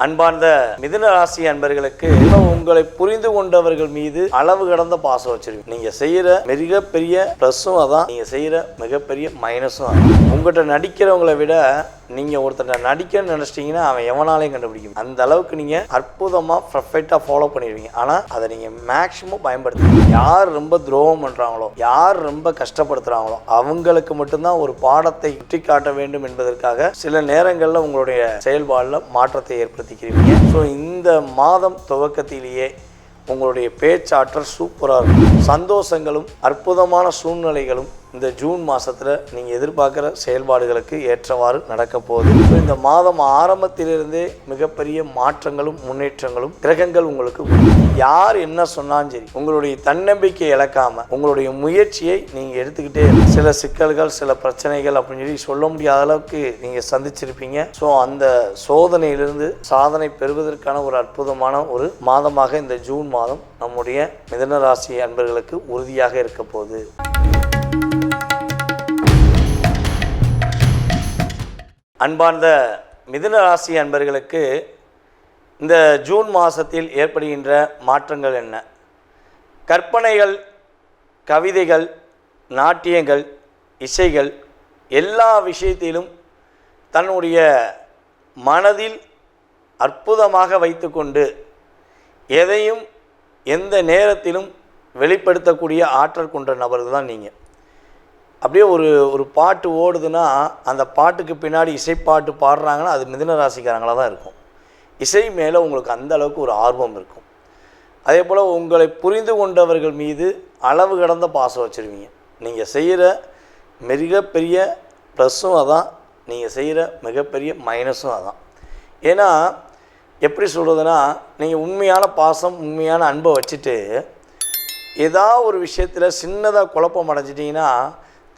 அன்பார்ந்த மிதுன ராசி அன்பர்களுக்கு உங்களை புரிந்து கொண்டவர்கள் மீது அளவு கடந்த பாசம் வச்சிருக்கீங்க. நீங்க செய்யற மிகப்பெரிய ப்ளஸ்ஸும் அதான். நீங்க செய்யற மிகப்பெரிய மைனஸும் உங்கள்கிட்ட நடிக்கிறவங்களை விட நீங்க ஒருத்தர் நடிக்கன்னு நினைச்சிட்டீங்கன்னா அவன் எவனாலையும் கண்டுபிடிக்கும் அந்த அளவுக்கு நீங்க அற்புதமா பர்ஃபெக்டா ஃபாலோ பண்ணிடுவீங்க ஆனா அதை நீங்க மேக்சிமம் பயன்படுத்துங்க யார் ரொம்ப துரோகம் பண்றாங்களோ யார் ரொம்ப கஷ்டப்படுத்துறாங்களோ அவங்களுக்கு மட்டும்தான் ஒரு பாடத்தை சுட்டி காட்ட வேண்டும் என்பதற்காக சில நேரங்களில் உங்களுடைய செயல்பாடில் மாற்றத்தை ஏற்படுத்திக்கிறீங்க. ஸோ இந்த மாதம் துவக்கத்திலேயே உங்களுடைய பேச்சாற்றல் சூப்பராக இருக்கும். சந்தோஷங்களும் அற்புதமான சூழ்நிலைகளும் இந்த ஜூன் மாதத்தில் நீங்கள் எதிர்பார்க்குற செயல்பாடுகளுக்கு ஏற்றவாறு நடக்க போகுது. ஸோ இந்த மாதம் ஆரம்பத்திலிருந்தே மிகப்பெரிய மாற்றங்களும் முன்னேற்றங்களும் கிரகங்கள் உங்களுக்கு யார் என்ன சொன்னாலும் சரி உங்களுடைய தன்னம்பிக்கை இழக்காம உங்களுடைய முயற்சியை நீங்கள் எடுத்துக்கிட்டே சில சிக்கல்கள் சில பிரச்சனைகள் அப்படின்னு சொல்லி சொல்ல முடியாத அளவுக்கு நீங்கள் சந்திச்சிருப்பீங்க. ஸோ அந்த சோதனையிலிருந்து சாதனை பெறுவதற்கான ஒரு அற்புதமான ஒரு மாதமாக இந்த ஜூன் மாதம் நம்முடைய மிதன ராசி அன்பர்களுக்கு உறுதியாக இருக்க போகுது. அன்பார்ந்த மிதுன ராசி அன்பர்களுக்கு இந்த ஜூன் மாதத்தில் ஏற்படுகின்ற மாற்றங்கள் என்ன? கற்பனைகள் கவிதைகள் நாட்டியங்கள் இசைகள் எல்லா விஷயத்திலும் தன்னுடைய மனதில் அற்புதமாக வைத்துக்கொண்டு எதையும் எந்த நேரத்திலும் வெளிப்படுத்தக்கூடிய ஆற்றல் கொண்ட நபர்கள் தான் நீங்கள் அப்படியே ஒரு ஒரு பாட்டு ஓடுதுன்னா அந்த பாட்டுக்கு பின்னாடி இசைப்பாட்டு பாடுறாங்கன்னா அது மிதின ராசிக்காரங்களாக தான் இருக்கும். இசை மேலே உங்களுக்கு அந்த அளவுக்கு ஒரு ஆர்வம் இருக்கும். அதே போல் உங்களை புரிந்து கொண்டவர்கள் மீது அளவு கடந்த பாசம் வச்சுருவீங்க. நீங்கள் செய்கிற மிகப்பெரிய ப்ளஸ்ஸும் அதான். நீங்கள் செய்கிற மிகப்பெரிய மைனஸும் அதான். ஏன்னா எப்படி சொல்கிறதுனா நீங்கள் உண்மையான பாசம் உண்மையான அன்பை வச்சுட்டு ஏதாவது ஒரு விஷயத்தில் சின்னதாக குழப்பம் அடைஞ்சிட்டிங்கன்னா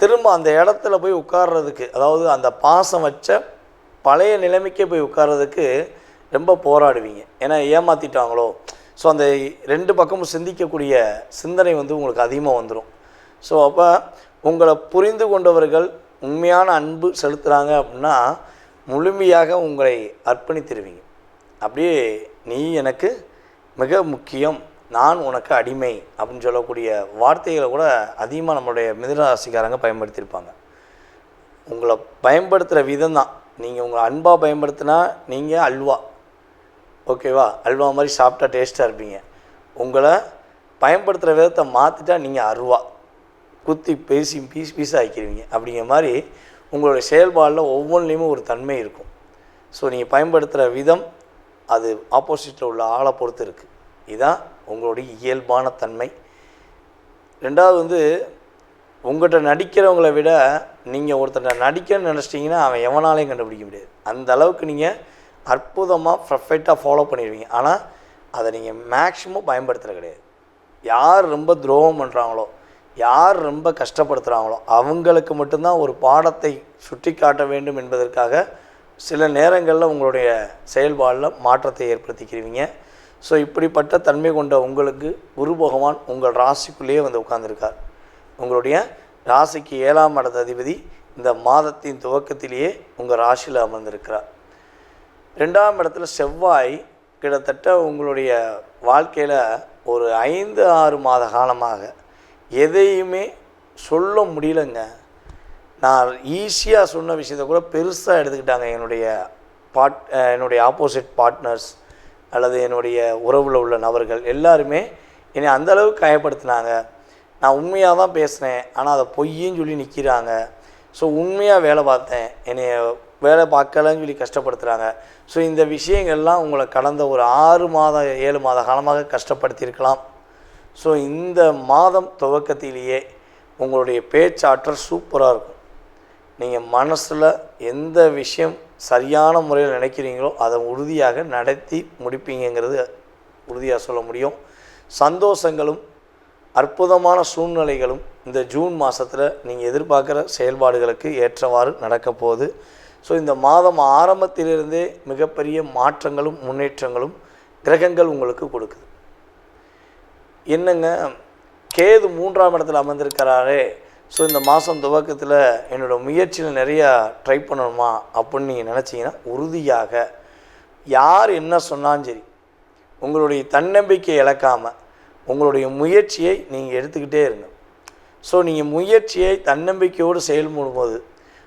திரும்ப அந்த இடத்துல போய் உட்கார்றதுக்கு அதாவது அந்த பாசம் வச்ச பழைய நிலைமைக்கே போய் உட்கார்றதுக்கு ரொம்ப போராடுவீங்க. ஏன்னா ஏமாற்றிட்டாங்களோ ஸோ அந்த ரெண்டு பக்கமும் சிந்திக்கக்கூடிய சிந்தனை வந்து உங்களுக்கு அதிகமாக வந்துடும் ஸோ அப்போ உங்களை புரிந்து கொண்டவர்கள் உண்மையான அன்பு செலுத்துகிறாங்க அப்படின்னா முழுமையாக உங்களை அர்ப்பணித்திருவீங்க. அப்படியே நீ எனக்கு மிக முக்கியம் நான் உனக்கு அடிமை அப்படின்னு சொல்லக்கூடிய வார்த்தைகளை கூட அதிகமாக நம்மளுடைய மிதனராசிக்காரங்க பயன்படுத்தியிருப்பாங்க. உங்களை பயன்படுத்துகிற விதம் தான். நீங்கள் உங்களை அன்பாக பயன்படுத்தினா நீங்கள் அல்வா. ஓகேவா? அல்வா மாதிரி சாப்பிட்டா டேஸ்ட்டாக இருப்பீங்க. உங்களை பயன்படுத்துகிற விதத்தை மாற்றிட்டா நீங்கள் அருவா. குத்தி பேசி பீஸ் பீஸாக ஆக்கிடுவீங்க. அப்படிங்கிற மாதிரி உங்களுடைய செயல்பாடில் ஒவ்வொன்றிலையுமே ஒரு தன்மை இருக்கும். ஸோ நீங்கள் பயன்படுத்துகிற விதம் அது ஆப்போசிட்டில் உள்ள ஆளை பொறுத்து இருக்குது இதுதான் உங்களுடைய இயல்பான தன்மை. ரெண்டாவது வந்து உங்கள்கிட்ட நடிக்கிறவங்கள விட நீங்கள் ஒருத்தர்கிட்ட நடிக்கன்னு நினச்சிட்டிங்கன்னா அவன் எவனாலையும் கண்டுபிடிக்க முடியாது. அந்த அளவுக்கு நீங்கள் அற்புதமாக பர்ஃபெக்டாக ஃபாலோ பண்ணிடுவீங்க ஆனால் அதை நீங்கள் மேக்ஸிமம் பயன்படுத்துகிற கிடையாது. யார் ரொம்ப துரோகம் பண்ணுறாங்களோ யார் ரொம்ப கஷ்டப்படுத்துகிறாங்களோ அவங்களுக்கு மட்டும்தான் ஒரு பாடத்தை சுட்டி காட்ட வேண்டும் என்பதற்காக சில நேரங்களில் உங்களுடைய செயல்பாடில் மாற்றத்தை ஏற்படுத்திக்கிறீங்க. ஸோ இப்படிப்பட்ட தன்மை கொண்ட உங்களுக்கு குரு பகவான் உங்கள் ராசிக்குள்ளேயே வந்து உட்கார்ந்துருக்கார். உங்களுடைய ராசிக்கு ஏழாம் இடத்த அதிபதி இந்த மாதத்தின் துவக்கத்திலேயே உங்கள் ராசியில் அமர்ந்திருக்கிறார். ரெண்டாம் இடத்துல செவ்வாய் கிட்டத்தட்ட உங்களுடைய வாழ்க்கையில் ஒரு ஐந்து ஆறு மாத காலமாக எதையுமே சொல்ல முடியலங்க. நான் ஈஸியாக சொன்ன விஷயத்தை கூட பெருசாக எடுத்துக்கிட்டாங்க என்னுடைய பாட் என்னுடைய ஆப்போசிட் பார்ட்னர்ஸ் அல்லது என்னுடைய உறவில் உள்ள நபர்கள் எல்லாருமே என்னை அந்த அளவுக்கு காயப்படுத்தினாங்க. நான் உண்மையாக தான் பேசினேன். ஆனால் அதை பொய்யின்னு சொல்லி நிற்கிறாங்க ஸோ உண்மையாக வேலை பார்த்தேன். என்னை வேலை பார்க்கலன்னு சொல்லி கஷ்டப்படுத்துகிறாங்க ஸோ இந்த விஷயங்கள்லாம் உங்களை கடந்த ஒரு ஆறு மாத ஏழு மாத காலமாக கஷ்டப்படுத்தியிருக்கலாம். ஸோ இந்த மாதம் துவக்கத்திலேயே உங்களுடைய பேச்சாற்றல் சூப்பராக இருக்கும். நீங்கள் மனசில் எந்த விஷயம் சரியான முறையில் நினைக்கிறீங்களோ அதை உறுதியாக நடத்தி முடிப்பீங்கங்கிறது உறுதியாக சொல்ல முடியும். சந்தோஷங்களும் அற்புதமான சூழ்நிலைகளும் இந்த ஜூன் மாதத்தில் நீங்கள் எதிர்பார்க்குற செயல்பாடுகளுக்கு ஏற்றவாறு நடக்க போகுது. ஸோ இந்த மாதம் ஆரம்பத்திலிருந்தே மிகப்பெரிய மாற்றங்களும் முன்னேற்றங்களும் கிரகங்கள் உங்களுக்கு கொடுக்குது. என்னங்க? கேது மூன்றாம் இடத்துல அமர்ந்திருக்கிறாரே. ஸோ இந்த மாதம் துவக்கத்தில் என்னோடய முயற்சியில் நிறையா ட்ரை பண்ணணுமா அப்படின்னு நீங்கள் நினச்சிங்கன்னா உறுதியாக யார் என்ன சொன்னாலும் சரி உங்களுடைய தன்னம்பிக்கை இழக்காமல் உங்களுடைய முயற்சியை நீங்கள் எடுத்துக்கிட்டே இருங்க. ஸோ நீங்கள் முயற்சியை தன்னம்பிக்கையோடு செயல்படும் போது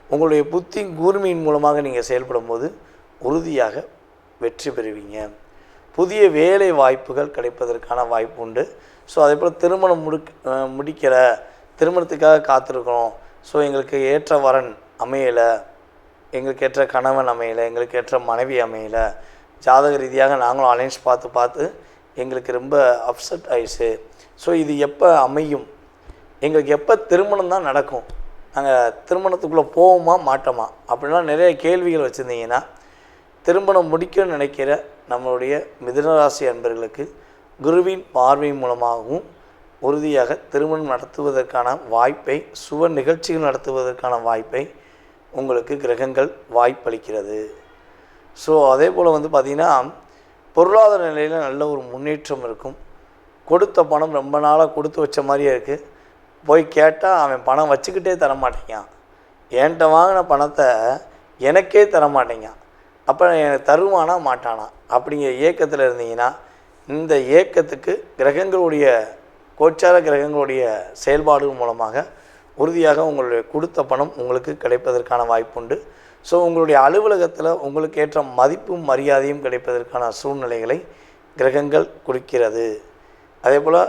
உங்களுடைய புத்தி கூர்மையின் மூலமாக நீங்கள் செயல்படும் போது உறுதியாக வெற்றி பெறுவீங்க. புதிய வேலை வாய்ப்புகள் கிடைப்பதற்கான வாய்ப்பு உண்டு. ஸோ அதே போல் திருமணம் முடுக் முடிக்கிற திருமணத்துக்காக காத்திருக்கிறோம். ஸோ எங்களுக்கு ஏற்ற வரன் அமையலை. எங்களுக்கு ஏற்ற கணவன் அமையலை. எங்களுக்கு ஏற்ற மனைவி அமையலை. ஜாதக ரீதியாக நாங்களும் அலைன்ஸ் பார்த்து பார்த்து எங்களுக்கு ரொம்ப அப்செட் ஆயிடுச்சு. ஸோ இது எப்போ அமையும்? எங்களுக்கு எப்போ திருமணம் தான் நடக்கும்? நாங்கள் திருமணத்துக்குள்ளே போவோமா மாட்டோமா? அப்படின்லாம் நிறைய கேள்விகள் வச்சுருந்தீங்கன்னா திருமணம் முடிக்கணும்னு நினைக்கிற நம்மளுடைய மிதுனராசி அன்பர்களுக்கு குருவின் பார்வை மூலமாகவும் உறுதியாக திருமணம் நடத்துவதற்கான வாய்ப்பை சுவ நிகழ்ச்சிகள் நடத்துவதற்கான வாய்ப்பை உங்களுக்கு கிரகங்கள் வாய்ப்பளிக்கிறது. ஸோ அதே போல் வந்து பார்த்திங்கன்னா பொருளாதார நிலையில் நல்ல ஒரு முன்னேற்றம் இருக்கும். கொடுத்த பணம் ரொம்ப நாளாக கொடுத்து வச்ச மாதிரியே இருக்குது போய் கேட்டால் அவன் பணம் வச்சுக்கிட்டே தர மாட்டேங்கான் என்கிட்ட வாங்கின பணத்தை எனக்கே தர மாட்டேங்கான் அப்போ எனக்கு தருவானா மாட்டானா? அப்படிங்கிற ஏக்கத்தில் இருந்தீங்கன்னா இந்த ஏக்கத்துக்கு கிரகங்களுடைய கோச்சார கிரகங்களுடைய செயல்பாடு மூலமாக உறுதியாக உங்களுடைய கொடுத்த பணம் உங்களுக்கு கிடைப்பதற்கான வாய்ப்புண்டு. ஸோ உங்களுடைய அலுவலகத்தில் உங்களுக்கு ஏற்ற மதிப்பும் மரியாதையும் கிடைப்பதற்கான சூழ்நிலைகளை கிரகங்கள் குறிக்கிறது. அதே போல்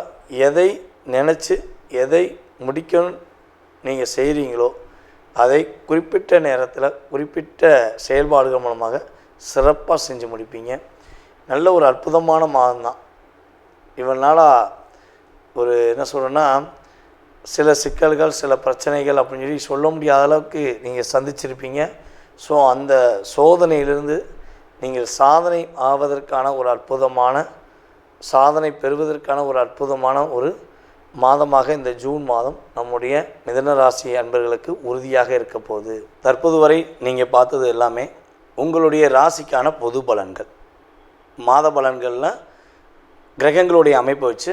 எதை நினச்சி எதை முடிக்கணும் நீங்கள் செய்கிறீங்களோ அதை குறிப்பிட்ட நேரத்தில் குறிப்பிட்ட செயல்பாடுகள் மூலமாக சிறப்பாக செஞ்சு முடிப்பீங்க. நல்ல ஒரு அற்புதமான மாதம் தான் நாளாக ஒரு என்ன சொல்கிறேன்னா சில சிக்கல்கள் சில பிரச்சனைகள் அப்படின்னு சொல்லி சொல்ல முடியாத அளவுக்கு நீங்கள் சந்திச்சிருப்பீங்க. ஸோ அந்த சோதனையிலிருந்து நீங்கள் சாதனை ஆவதற்கான ஒரு அற்புதமான சாதனை பெறுவதற்கான ஒரு அற்புதமான ஒரு மாதமாக இந்த ஜூன் மாதம் நம்முடைய மிதன ராசி அன்பர்களுக்கு உறுதியாக இருக்க போகுது. தற்போது வரை நீங்கள் பார்த்தது எல்லாமே உங்களுடைய ராசிக்கான பொது பலன்கள். மாத பலன்களில் கிரகங்களுடைய அமைப்பை வச்சு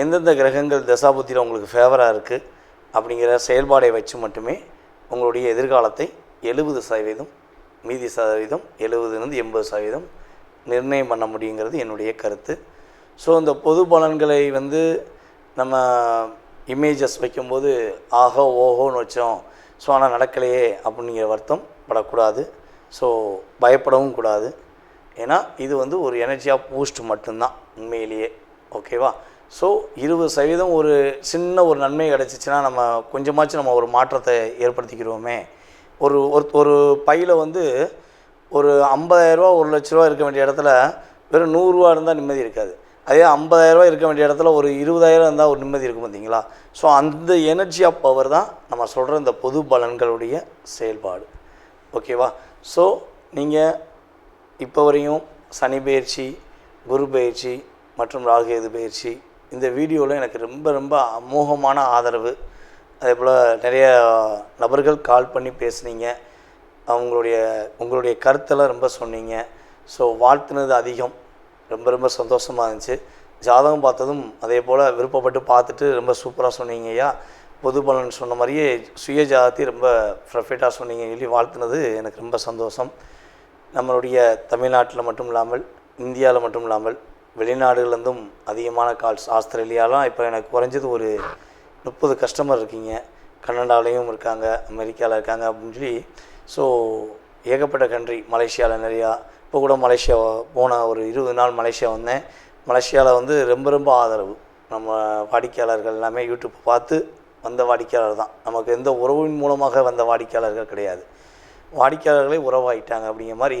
எந்தெந்த கிரகங்கள் தசாபுத்தியில் உங்களுக்கு ஃபேவராக இருக்குது அப்படிங்கிற செயல்பாடை வச்சு மட்டுமே உங்களுடைய எதிர்காலத்தை எழுபது சதவீதம் மீதி சதவீதம் எழுபதுலேருந்து எண்பது சதவீதம் நிர்ணயம் பண்ண முடியுங்கிறது என்னுடைய கருத்து. ஸோ இந்த பொது பலன்களை வந்து நம்ம இமேஜஸ் வைக்கும்போது ஆஹோ ஓஹோன்னு வச்சோம். ஸோ ஆனால் நடக்கலையே அப்படிங்கிற வருத்தம் படக்கூடாது. ஸோ பயப்படவும் கூடாது. ஏன்னா இது வந்து ஒரு எனர்ஜியாக பூஸ்ட் மட்டும்தான் உண்மையிலேயே. ஓகேவா ஸோ இருபது சதவீதம் ஒரு சின்ன ஒரு நன்மை கிடச்சிச்சின்னா நம்ம கொஞ்சமாச்சும் நம்ம ஒரு மாற்றத்தை ஏற்படுத்திக்கிறோமே. ஒரு ஒரு ஒரு பையில் வந்து ஒரு ஐம்பதாயிரரூவா ஒரு லட்ச ரூபா இருக்க வேண்டிய இடத்துல வெறும் நூறுரூவா இருந்தால் நிம்மதி இருக்காது. அதே ஐம்பதாயிரரூவா இருக்க வேண்டிய இடத்துல ஒரு இருபதாயிரம் இருந்தால் ஒரு நிம்மதி இருக்கும் பார்த்தீங்களா ஸோ அந்த எனர்ஜி ஆஃப் பவர் தான் நம்ம சொல்கிற இந்த பொது பலன்களுடைய செயல்பாடு. ஓகேவா ஸோ நீங்கள் இப்போ வரையும் சனி பயிற்சி குரு பயிற்சி மற்றும் ராகுகேது பயிற்சி இந்த வீடியோவில் எனக்கு ரொம்ப ரொம்ப அமோகமான ஆதரவு. அதே போல் நிறைய நபர்கள் கால் பண்ணி பேசுனீங்க. அவங்களுடைய உங்களுடைய கருத்தெல்லாம் ரொம்ப சொன்னீங்க. ஸோ வாழ்த்துனது அதிகம். ரொம்ப ரொம்ப சந்தோஷமாக இருந்துச்சு. ஜாதகம் பார்த்ததும் அதே போல் விருப்பப்பட்டு பார்த்துட்டு ரொம்ப சூப்பராக சொன்னீங்க ஐயா. பொது பலன் சொன்ன மாதிரியே சுய ஜாதத்தை ரொம்ப ப்ரஃபெக்டாக சொன்னீங்க சொல்லி வாழ்த்துனது எனக்கு ரொம்ப சந்தோஷம். நம்மளுடைய தமிழ்நாட்டில் மட்டும் இல்லாமல் இந்தியாவில் மட்டும் இல்லாமல் வெளிநாடுகள்லேருந்தும் அதிகமான கால்ஸ் ஆஸ்திரேலியாலாம் இப்போ எனக்கு குறைஞ்சது ஒரு முப்பது கஸ்டமர் இருக்கீங்க. கனடாவிலையும் இருக்காங்க அமெரிக்காவில் இருக்காங்க அப்படின்னு சொல்லி. ஸோ ஏகப்பட்ட கண்ட்ரி மலேசியாவில் நிறையா. இப்போ கூட மலேசியா போன ஒரு இருபது நாள் மலேசியா வந்தேன். மலேசியாவில் வந்து ரொம்ப ரொம்ப ஆதரவு. நம்ம வாடிக்கையாளர்கள் எல்லாமே யூடியூப் பார்த்து வந்த வாடிக்கையாளர் தான். நமக்கு எந்த உறவின் மூலமாக வந்த வாடிக்கையாளர்கள் கிடையாது. வாடிக்கையாளர்களே உறவாயிட்டாங்க அப்படிங்கிற மாதிரி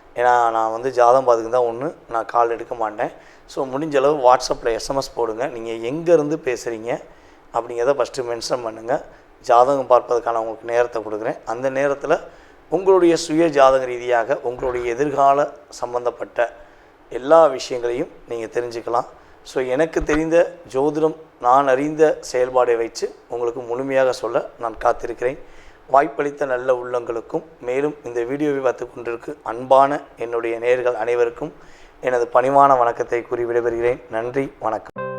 ஏன்னா நான் வந்து ஜாதகம் பார்த்துக்கு தான் ஒன்று நான் கால் எடுக்க மாட்டேன். ஸோ முடிஞ்ச அளவு வாட்ஸ்அப்பில் எஸ்எம்எஸ் போடுங்க. நீங்கள் எங்கேருந்து பேசுகிறீங்க அப்படிங்கிறத ஃபஸ்ட்டு மென்ஷன் பண்ணுங்கள் ஜாதகம் பார்ப்பதற்கான உங்களுக்கு நேரத்தை கொடுக்குறேன். அந்த நேரத்தில் உங்களுடைய சுய ஜாதக ரீதியாக உங்களுடைய எதிர்கால சம்பந்தப்பட்ட எல்லா விஷயங்களையும் நீங்கள் தெரிஞ்சுக்கலாம். ஸோ எனக்கு தெரிந்த ஜோதிடம் நான் அறிந்த செயல்பாடை வைத்து உங்களுக்கு முழுமையாக சொல்ல நான் காத்திருக்கிறேன். வாய்ப்பளித்த நல்ல உள்ளங்களுக்கும் மேலும் இந்த வீடியோவை பார்த்து கொண்டிருக்கு அன்பான என்னுடைய நேர்கள் அனைவருக்கும் எனது பணிவான வணக்கத்தை கூறி விடைபெறுகிறேன். நன்றி வணக்கம்.